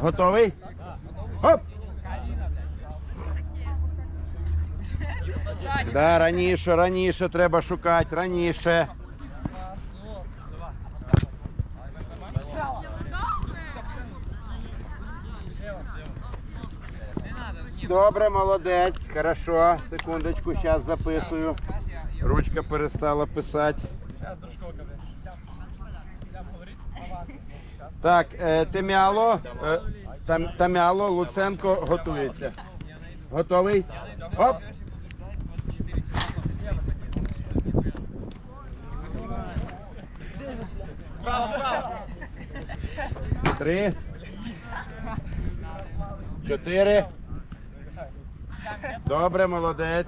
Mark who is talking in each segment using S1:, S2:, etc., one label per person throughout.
S1: Готовий? Оп! Да, раніше, раніше треба шукати, раніше. Добре, молодець. Хорошо. Секундочку, зараз записую. Ручка перестала писати. Так, е, Темяло, е, Тамяло, Луценко готується. Готовий? Оп! Три. Чотири. Добре, молодець.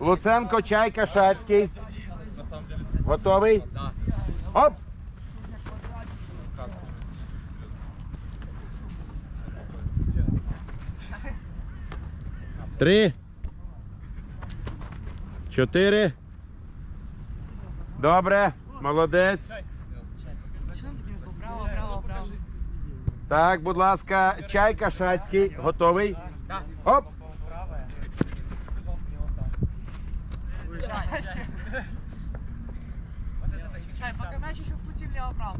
S1: Луценко, Чайка, Шацький. Готовий? Оп! Три. Чотири. Добре, молодець. Так, будь ласка, чайка Шацький. Готовий? Оп!
S2: Чай, пока мяч еще в пути влево-право.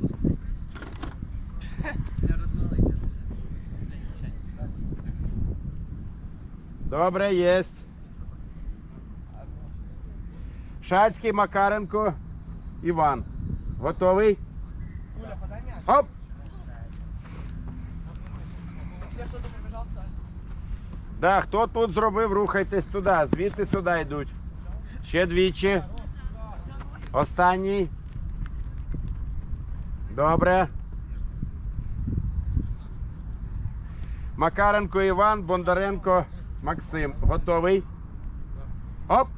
S1: Добре, єсть. Шацький, Макаренко, Іван. Готовий? Оп!
S2: Все, кто-то побежал туда.
S1: Да, хто тут зробив, рухайтесь туди. Звідти сюди йдуть. Ще двічі. Останній. Добре. Макаренко Іван, Бондаренко Максим. Готовий? Оп!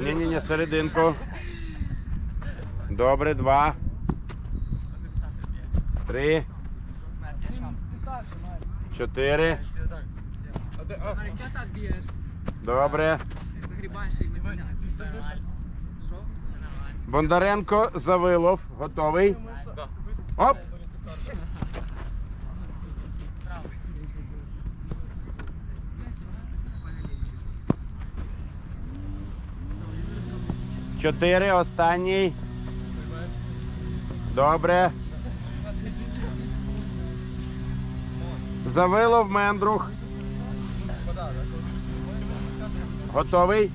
S1: Ні-ні-ні, серединку. Добре, два. Три. Чотири. Добре.
S2: Загребаешь и не Что?
S1: Бондаренко Завилов. Готовий? Оп! Чотири. Останній. Добре. Завилов Мендрух. Готовий?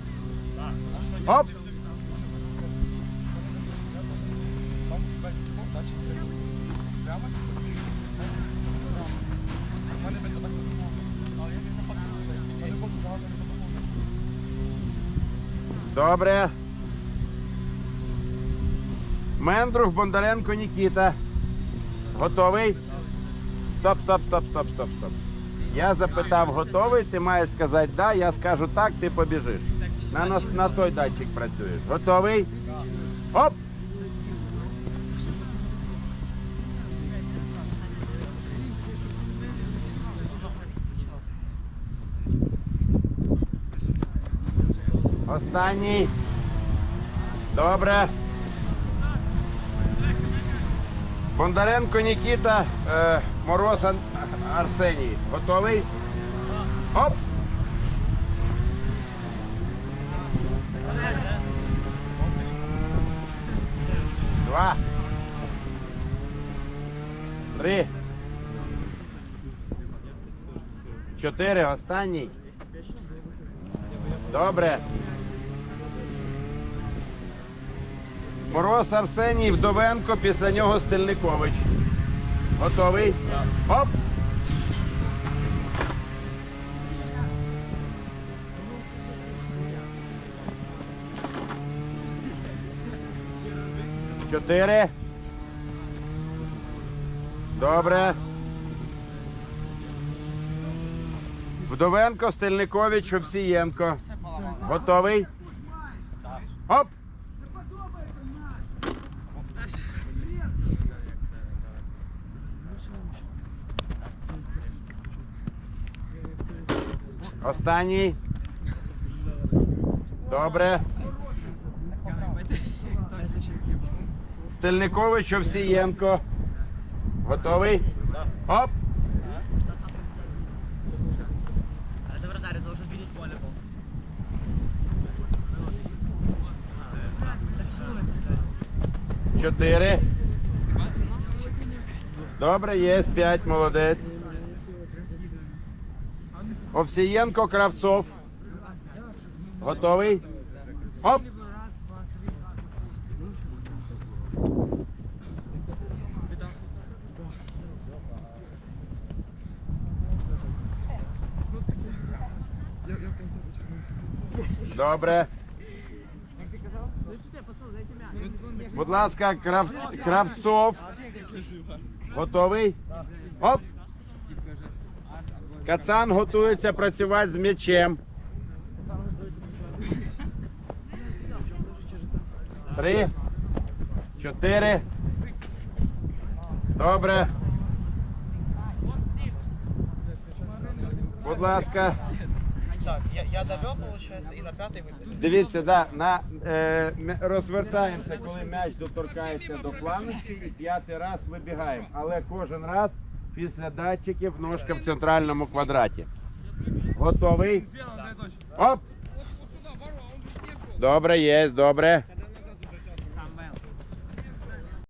S1: Оп! Добре. Мендрух, Бондаренко, Нікіта. Готовий? Стоп, стоп, стоп, стоп, стоп, стоп. Я запитав, готовий, ти маєш сказати да, я скажу так, ти побіжиш. На, на, на той датчик працюєш. Готовий? Оп! Останній. Добре. Бондаренко Нікіта, е, Мороз Арсеній. Готовий? Оп! Два. Три. Чотири. Останній. Добре. Мороз Арсеній Вдовенко, після нього Стельникович. Готовий? Оп! Чотири. Добре. Вдовенко, Стельникович, Овсієнко. Готовий? Оп! Останній. Добре. Стельникович Овсієнко. Готовий? Оп!
S2: Это вратарь, это уже видеть поле был. Да что это, блядь?
S1: Чотири. Добре, є. П'ять. Молодець. Овсієнко Кравцов. Готовий? Оп! Добре. Будь ласка, Крав... Кравцов. Готовий? Оп! Кацан готується працювати з м'ячем. Три. Чотири. Добре. Будь ласка.
S3: Так, я, я довел, получается, и на пятый выпил.
S1: Дивіться, да, на, е, м- розвертаємося, коли м'яч доторкається до планочки, і п'ятий раз вибігаємо. Але кожен раз після датчиків ножка в центральному квадраті. Готовий? Оп! Добре, є, добре.